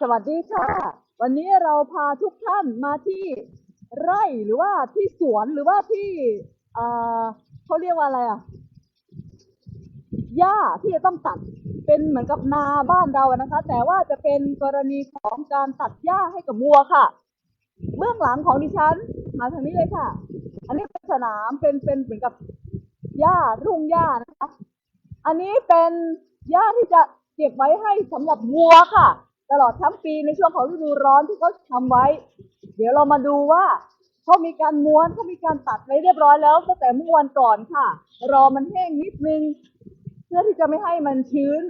สวัสดีค่ะ วันนี้เราพาทุกท่านมาที่ไร่หรือว่าที่สวนหรือว่าที่เอ่อเขาเรียกว่าอะไรอะหญ้าที่จะต้องตัดเป็นเหมือนกับนาบ้านเราอะนะคะ แต่ว่าจะเป็นกรณีของการตัดหญ้าให้กับวัวค่ะ เบื้องหลังของดิฉัน มาทางนี้เลยค่ะ อันนี้เป็นสนามเป็นเป็นเหมือนกับหญ้ารุ่งหญ้านะคะ อันนี้เป็นหญ้าที่จะเก็บไว้ให้สำหรับวัวค่ะ ตลอดทั้งปีในช่วงของฤดูร้อนที่เขาทำไว้ เดี๋ยวเรามาดูว่าเขามีการม้วนเขามีการตัดไว้เรียบร้อยแล้วตั้งแต่เมื่อวันก่อนค่ะ รอมันแห้งนิดนึง เพื่อที่จะไม่ให้มันชื้น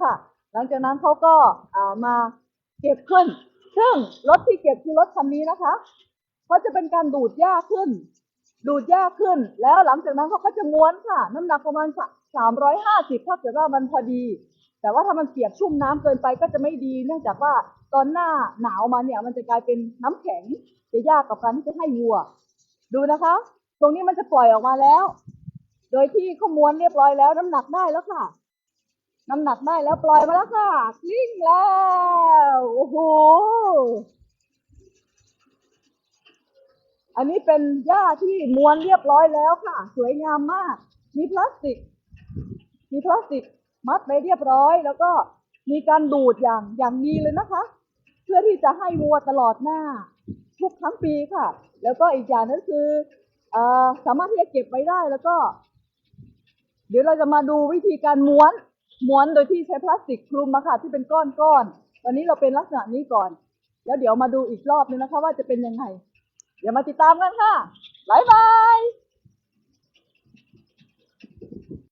ค่ะ หลังจากนั้นเขาก็อ่ามาเก็บขึ้น ซึ่งรถที่เก็บคือรถคันนี้นะคะเขาจะเป็นการดูดหญ้าขึ้น ดูดหญ้าขึ้น แล้วหลังจากนั้นเขาก็จะม้วนค่ะ น้ำหนักประมาณสามร้อยห้าสิบถ้าเกิดว่ามันพอดี แต่ว่าถ้ามันเปียกชุ่มน้ำเกินไปก็จะไม่ดี เนื่องจากว่าตอนหน้าหนาวมาเนี่ย มันจะกลายเป็นน้ำแข็งจะยากกับการที่จะให้วัว ดูนะคะ ตรงนี้มันจะปล่อยออกมาแล้ว โดยที่เขาม้วนเรียบร้อยแล้ว น้ำหนักได้แล้วค่ะน้ำหนักได้แล้วปล่อยมาแล้วค่ะกลิ้งแล้วโอ้โหอันนี้เป็นหญ้าที่ม้วนเรียบร้อยแล้วค่ะ สวยงามมาก มีพลาสติก มีพลาสติก มัดไปเรียบร้อย แล้วก็มีการดูดอย่างอย่างดีเลยนะคะ เพื่อที่จะให้วัวตลอดหน้า ทุกทั้งปีค่ะ แล้วก็อีกอย่างนึงคืออสามารถที่จะเก็บไว้ได้แล้วก็ เดี๋ยวเราจะมาดูวิธีการม้วนม้วนโดยที่ใช้พลาสติกคลุมมาค่ะ ที่เป็นก้อนๆวันนี้เราเป็นลักษณะนี้ก่อน แล้วเดี๋ยวมาดูอีกรอบนึงนะคะ ว่าจะเป็นยังไง เดี๋ยวมาติดตามกันค่ะบ๊ายบาย